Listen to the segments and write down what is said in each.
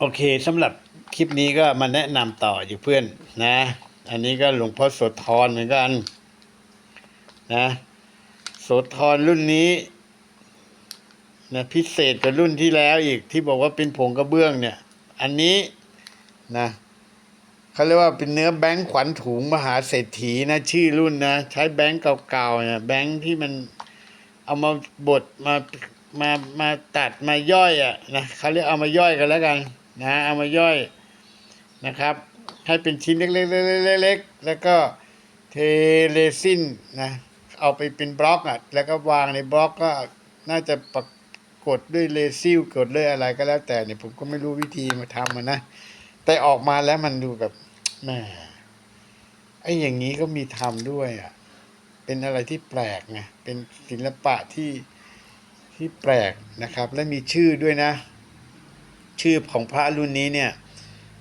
โอเคสำหรับคลิปนี้ก็มาแนะนำต่ออยู่เพื่อนนะ อันนี้ก็หลวงพ่อโสธรเหมือนกัน นะโสธรรุ่นนี้นะพิเศษกว่ารุ่นที่แล้วอีกที่บอกว่าเป็นผงกระเบื้องเนี่ย อันนี้นะเขาเรียกว่าเป็นเนื้อแบงค์ขวัญถุงมหาเศรษฐีนะชื่อรุ่นนะ ใช้แบงค์เก่าๆเนี่ยแบงค์ที่มันเอามาบดมามามาตัดมาย่อยอะนะเขาเรียกเอามาย่อยกันแล้วกัน นะเอามาย่อยนะครับ ให้เป็นชิ้นเล็กๆๆๆๆแล้วก็เทเรซินนะเอาไปเป็นบล็อกอะแล้วก็วางในบล็อกก็น่าจะประกดด้วยเรซิลกดด้วยอะไรก็แล้วแต่เนี่ยผมก็ไม่รู้วิธีมาทำมันนะ แต่ออกมาแล้วมันดูแบบแหมไอ้อย่างนี้ก็มีทำด้วยอะเป็นอะไรที่แปลกไงเป็นศิลปะที่ที่แปลกนะครับ และมีชื่อด้วยนะ ชื่อของพระรุ่นนี้เนี่ย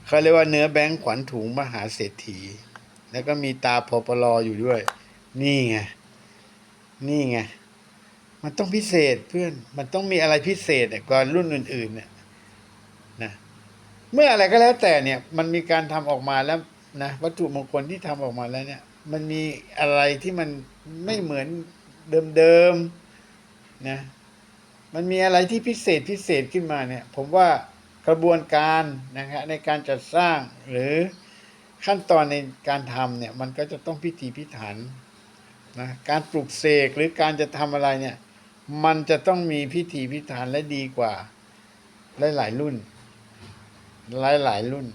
เขาเรียกว่าเนื้อแบงค์ขวัญถุงมหาเศรษฐี แล้วก็มีตาพอปลออยู่ด้วย นี่ไง นี่ไง มันต้องพิเศษเพื่อน มันต้องมีอะไรพิเศษกว่ารุ่นอื่นๆเนี่ยนะเมื่ออะไรก็แล้วแต่เนี่ย มันมีการทำออกมาแล้วนะวัตถุมงคลที่ทำออกมาแล้วเนี่ย มันมีอะไรที่มันไม่เหมือนเดิมๆนะมันมีอะไรที่พิเศษพิเศษขึ้นมาเนี่ย ผมว่า กระบวนการนะครในการจัดสร้างหรือขั้นตอนในการทำเนี่ยมันก็จะต้องพิถีพิถันนะการปลูกเสกหรือการจะทำอะไรเนี่ยมันจะต้องมีพิถีพิถันและดีกว่าหลายๆรุ่น หลายๆรุ่น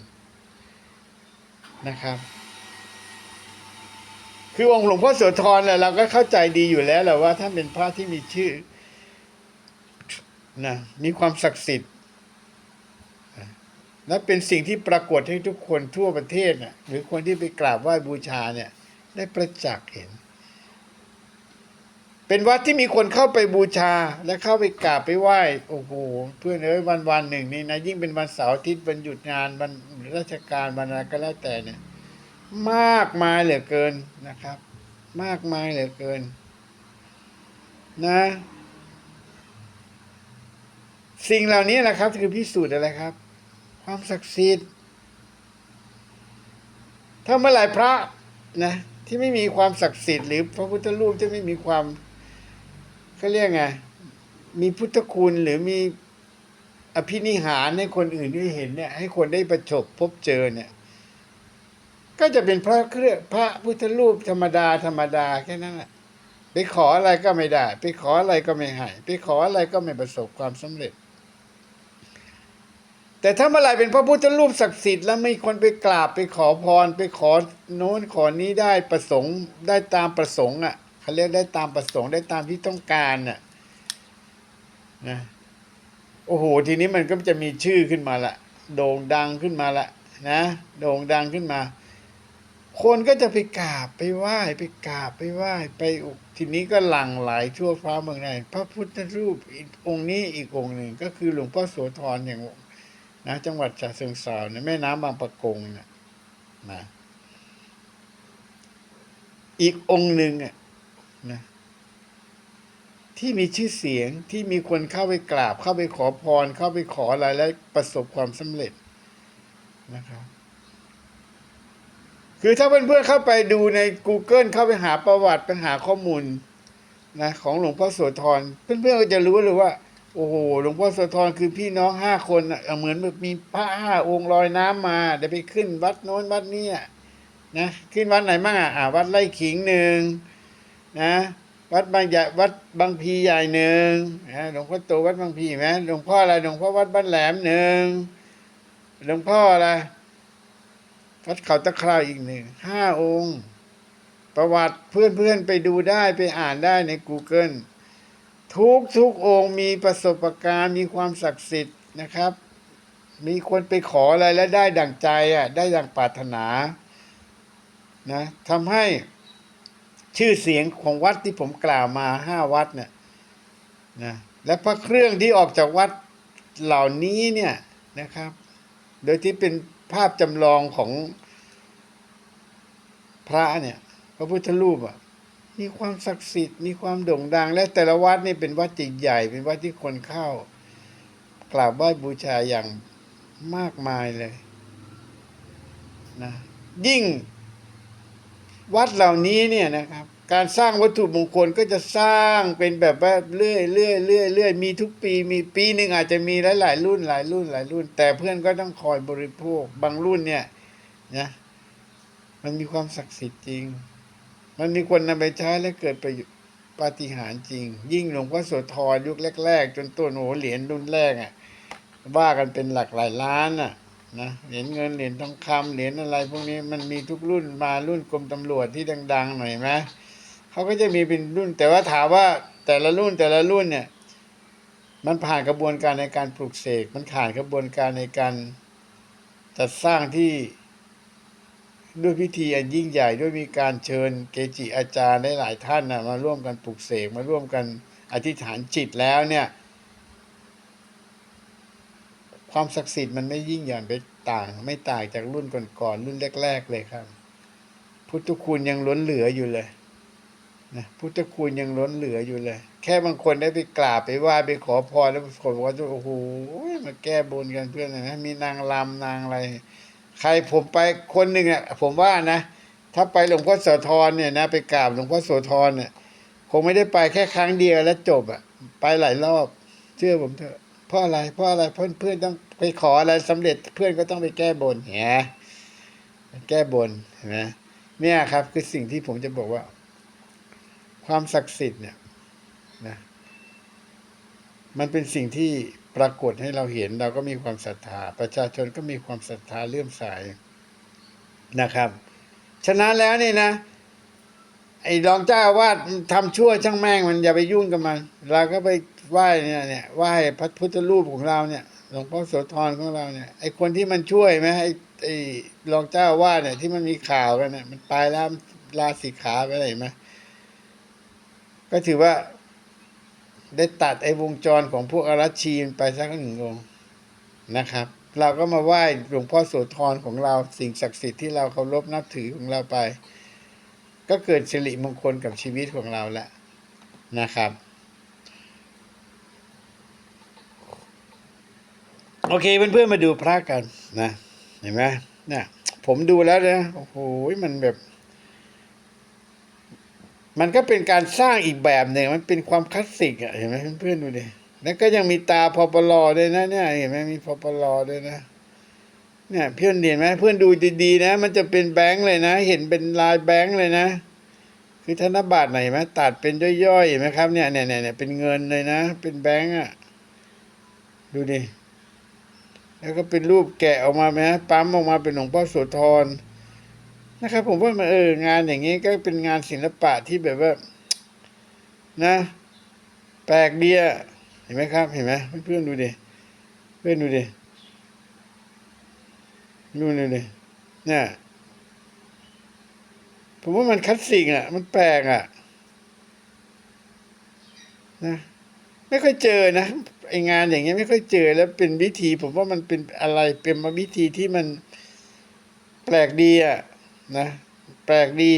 นะครับ คือองค์หลวงพ่อโสธรเนี่ยเราก็เข้าใจดีอยู่แล้วแหละว่าท่านเป็นพระที่มีชื่อนะมีความศักดิ์สิทธิ์ และเป็นสิ่งที่ปรากฏให้ทุกคนทั่วประเทศนะหรือคนที่ไปกราบไหว้บูชาเนี่ยได้ประจักษ์เห็น เป็นวัดที่มีคนเข้าไปบูชาและเข้าไปกราบไปไหว้โอ้โหเพื่อนเอ้ยวันวันหนึ่งนี่นะยิ่งเป็นวันเสาร์อาทิตย์วันหยุดงานวันราชการวันอะไรก็แล้วแต่เนี่ยมากมายเหลือเกินนะครับ มากมายเหลือเกิน นะ สิ่งเหล่านี้แหละครับ คือพิสูจน์อะไรครับ ความศักดิ์สิทธิ์ ถ้าเมื่อไหร่พระนะที่ไม่มีความศักดิ์สิทธิ์หรือพระพุทธรูปที่ไม่มีความเขาเรียกไงมีพุทธคุณหรือมีอภินิหารให้คนอื่นได้เห็นเนี่ย ให้คนได้ประสบพบเจอเนี่ย ก็จะเป็นพระเครื่องพระพุทธรูปธรรมดาธรรมดาแค่นั้นแหละไปขออะไรก็ไม่ได้ ไปขออะไรก็ไม่ให้ไปขออะไรก็ไม่ประสบความสำเร็จ แต่ถ้าเมื่อไหร่เป็นพระพุทธรูปศักดิ์สิทธิ์แล้วมีคนไปกราบไปขอพรไปขอโน้นขอนี้ได้ประสงค์ได้ตามประสงค์อะเขาเรียกได้ตามประสงค์ได้ตามที่ต้องการน่ะนะโอ้โหทีนี้มันก็จะมีชื่อขึ้นมาละโด่งดังขึ้นมาละนะโด่งดังขึ้นมา คนก็จะไปกราบไปไหว้ไปกราบไปไหว้ไปอุทีนี้ก็หลั่งไหลทั่วฟ้าเมืองไทยพระพุทธรูปอีกองค์นี้อีกองค์หนึ่งก็คือหลวงพ่อโสธรอย่าง นะจังหวัดฉะเชิงเทราเนี่ยแม่น้ำบางปะกงเนี่ยนะอีกองค์หนึ่งอะนะที่มีชื่อเสียงที่มีคนเข้าไปกราบ เข้าไปขอพร เข้าไปขออะไรแล้วประสบความสำเร็จนะครับคือถ้าเพื่อนๆเข้าไปดูใน Google เข้าไปหาประวัติไปหาข้อมูลนะของหลวงพ่อโสธรเพื่อนๆก็จะรู้เลยว่า โอ้โหหลวงพ่อโสธรคือพี่น้องห้าคนน่ะเหมือนมีพระห้าองค์ลอยน้ำมาเดี๋ยวไปขึ้นวัดโน้นวัดนี้อ่นะขึ้นวัดไหนบ้างอะอ่าวัดไร่ขิงหนึ่งนะวัดบางใหญ่วัดบางพีใหญ่หนึ่งนะหลวงพ่อโตวัดบางพีไหมหลวงพ่ออะไรหลวงพ่อวัดบ้านแหลมหนึ่งหลวงพ่ออะไรวัดเขาตะคราวอีกหนึ่งห้าองค์ ประวัติเพื่อนๆไปดูได้ไปอ่านได้ใน Google ทุกทุกองค์มีประสบการณ์มีความศักดิ์สิทธิ์นะครับ มีคนไปขออะไรแล้วได้ดั่งใจอะได้ดั่งปรารถนานะทำให้ชื่อเสียงของวัดที่ผมกล่าวมาห้าวัดเนี่ยนะและพระเครื่องที่ออกจากวัดเหล่านี้เนี่ยนะครับ โดยที่เป็นภาพจำลองของพระเนี่ยพระพุทธรูปอะ มีความศักดิ์สิทธิ์มีความโด่งดัง และแต่ละวัดนี่เป็นวัดใหญ่เป็นวัดที่คนเข้ากราบไหว้บูชาอย่างมากมายเลยนะยิ่ง วัดเหล่านี้เนี่ยนะครับ การสร้างวัตถุมงคลก็จะสร้างเป็นแบบว่าเรื่อยเรื่อยเรื่อยเรื่อยมีทุกปี มีปีหนึ่งอาจจะมีหลายหลายๆรุ่นหลายรุ่นหลายรุ่น แต่เพื่อนก็ต้องคอยบริโภคบางรุ่นเนี่ยนะมันมีความศักดิ์สิทธิ์จริง มันมีคนนำไปใช้และเกิดประโยชน์ปาฏิหาริย์จริง ยิ่งหลวงพ่อโสธรยุคแรก ๆ จนต้นโอ้โหเหรียญรุ่นแรกอะว่ากันเป็นหลักหลายล้านอะนะเหรียญเงินเหรียญทองคำเหรียญอะไร พวกนี้มันมีทุกรุ่นมารุ่นกรมตำรวจที่ดัง ๆ หน่อยไหมเขาก็จะมีเป็นรุ่น แต่ว่าถามว่าแต่ละรุ่นแต่ละรุ่นเนี่ย มันผ่านกระบวนการในการปลูกเสกมันผ่านกระบวนการในการจัดสร้างที่ ด้วยพิธีอันยิ่งใหญ่ด้วยมีการเชิญเกจิอาจารย์ได้หลายท่านนะมาร่วมกันปลุกเสกมาร่วมกันอธิษฐานจิตแล้วเนี่ย ความศักดิ์สิทธิ์มันไม่ยิ่งใหย่ไปต่าง ไม่ต่างจากรุ่นก่อนๆรุ่นแรก ๆ เลยครับ พุทธคุณยังล้นเหลืออยู่เลยนะพุทธคุณยังล้นเหลืออยู่เลย แค่บางคนได้ไปกราบไปไหว้ไปขอพรแล้วคนบอกว่าโอ้โหมาแก้บนกันเพื่อนนะมีนางรำนางอะไร ใครผมไปคนหนึ่งอะผมว่านะ ถ้าไปหลวงพ่อโสธรเนี่ยนะไปกราบหลวงพ่อโสธรเนี่ยคงไม่ได้ไปแค่ครั้งเดียวแล้วจบอะไปหลายรอบ เชื่อผมเถอะเพราะอะไรเพราะอะไรเพื่อนเพื่อนต้องไปขออะไรสำเร็จเพื่อนก็ต้องไปแก้บนแหมแก้บนเห็นไหมเนี่ยครับคือสิ่งที่ผมจะบอกว่า ความศักดิ์สิทธิ์เนี่ยนะมันเป็นสิ่งที่ ปรากฏให้เราเห็นเราก็มีความศรัทธา ประชาชนก็มีความศรัทธาเลื่อมใสนะครับ ฉะนั้นแล้วนี่นะ ไอ้รองเจ้าอาวาดทำชั่วช่างแม่งมันอย่าไปยุ่งกับมัน เราก็ไปไหว้เนี่ยเนี่ยไหว้พระพุทธรูปของเราเนี่ยหลวงพ่อโสธรของเราเนี่ยไอ้คนที่มันช่วยไหมไอ้ไอ้รองเจ้าอาวาดเนี่ยที่มันมีข่าวกันเนี่ยมันไปแล้วลาสิกขาไปอะไรเห็นไหมก็ถือว่า ได้ตัดไอ้วงจรของพวกอารัชชีนไปสักหนึ่งองค์นะครับ เราก็มาไหว้หลวงพ่อโสธรของเราสิ่งศักดิ์สิทธิ์ที่เราเคารพนับถือของเราไป ก็เกิดสิริมงคลกับชีวิตของเราแล้วนะครับ โอเคเพื่อนๆมาดูพระกันนะ เห็นไหมเนี่ยผมดูแล้วนะโอ้โหมันแบบ มันก็เป็นการสร้างอีกแบบหนึ่งมันเป็นความคลาสสิกอะเห็นไหมเพื่อนๆดูดิแล้วก็ยังมีตาพอปลอด้วยนะเนี่ยเห็นไหมมีพอปลอด้วยนะ เนี่ยเพื่อนเห็นไหมเพื่อนดูดีๆนะ มันจะเป็นแบงค์เลยนะ เห็นเป็นลายแบงค์เลยนะ คือธนบัตรไหนไหมตัดเป็นย่อยๆเห็นไหมครับเนี่ยเนี่ยเนี่ยเป็นเงินเลยนะ เป็นแบงค์อะดูดิแล้วก็เป็นรูปแกะออกมาไหมปั๊มออกมาเป็นหลวงพ่อโสธร นะครับ ผมว่ามันเอองานอย่างนี้ก็เป็นงานศิลปะที่แบบว่า นะ แปลกเดีอะเห็นไหมครับ เห็นไหมเพื่อนดูดิเพื่อนดูดิดูดิดิเนี่ยผมว่ามันคลาสสิกอะ มันแปลกอะ นะไม่ค่อยเจอนะไองานอย่างเงี้ยไม่ค่อยเจอแล้วเป็นวิธี ผมว่ามันเป็นอะไรเป็นมาวิธีที่มันแปลกดีอะ นะ แปลกดี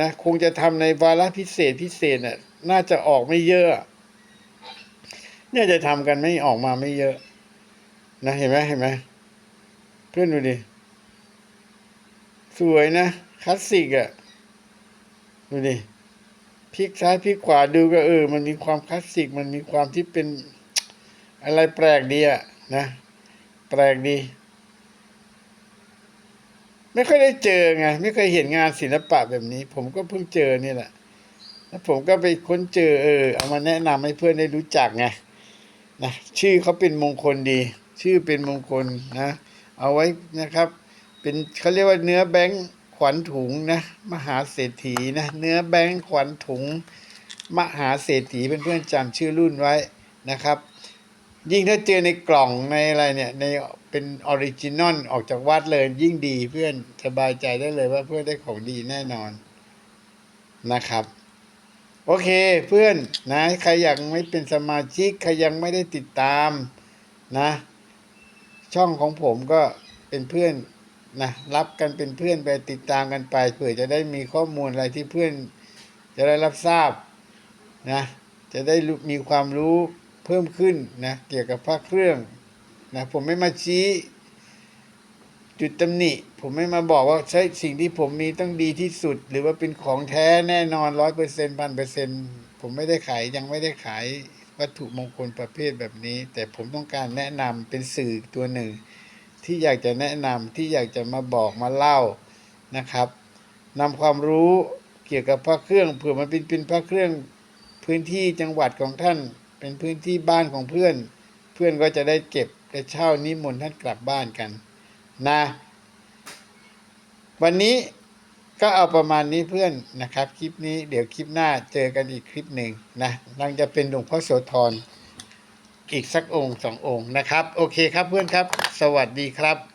นะ คงจะทำในวาระพิเศษพิเศษน่ะน่าจะออกไม่เยอะ เนี่ยจะทำกันไม่ออกมาไม่เยอะ นะเห็นไหมเห็นไหมเพื่อนดูดิ สวยนะคลาสสิกอะ ดูดิพลิกซ้ายพลิกขวาดูก็เออ มันมีความคลาสสิก มันมีความที่เป็นอะไรแปลกดีอะนะ แปลกดี ไม่ค่อยได้เจอไงไม่เคยเห็นงานศิลปะแบบนี้ ผมก็เพิ่งเจอนี่แหละแล้วผมก็ไปค้นเจอเออเอามาแนะนำให้เพื่อนได้รู้จักไงนะชื่อเขาเป็นมงคลดี ชื่อเป็นมงคลนะ เอาไว้นะครับ เป็นเขาเรียกว่าเนื้อแบงค์ขวัญถุงนะ มหาเศรษฐีนะ เนื้อแบงค์ขวัญถุง มหาเศรษฐีเพื่อนๆจำชื่อรุ่นไว้นะครับ ยิ่งถ้าเจอในกล่องในอะไรเนี่ยใน เป็นออริจินอลออกจากวัดเลยยิ่งดีเพื่อนสบายใจได้เลยว่าเพื่อนได้ของดีแน่นอนนะครับ โอเคเพื่อนนะใครยังไม่เป็นสมาชิก ใครยังไม่ได้ติดตามนะ ช่องของผมก็เป็นเพื่อนนะรับกันเป็นเพื่อนไปติดตามกันไปเผื่อจะได้มีข้อมูลอะไรที่เพื่อนจะได้รับทราบนะจะได้มีความรู้เพิ่มขึ้นนะเกี่ยวกับพระเครื่อง นะผมไม่มาชี้จุดตำหนิ ผมไม่มาบอกว่าใช่สิ่งที่ผมมีต้องดีที่สุด หรือว่าเป็นของแท้แน่นอนร้อยเปอร์เซ็นต์พันเปอร์เซ็นต์ผมไม่ได้ขายยังไม่ได้ขายวัตถุมงคลประเภทแบบนี้ แต่ผมต้องการแนะนำเป็นสื่อตัวหนึ่ง ที่อยากจะแนะนำที่อยากจะมาบอกมาเล่านะครับนำความรู้เกี่ยวกับพระเครื่องเผื่อมันเป็นเป็นพระเครื่องพื้นที่จังหวัดของท่าน เป็นพื้นที่บ้านของเพื่อน เพื่อนก็จะได้เก็บ จะเช่านิมนต์ท่านกลับบ้านกันนะ วันนี้ก็เอาประมาณนี้เพื่อนนะครับ คลิปนี้เดี๋ยวคลิปหน้าเจอกันอีกคลิปหนึ่งนะนังจะเป็นหลวงพ่อโสธรอีกสักองค์สององค์นะครับ โอเคครับเพื่อนครับ สวัสดีครับ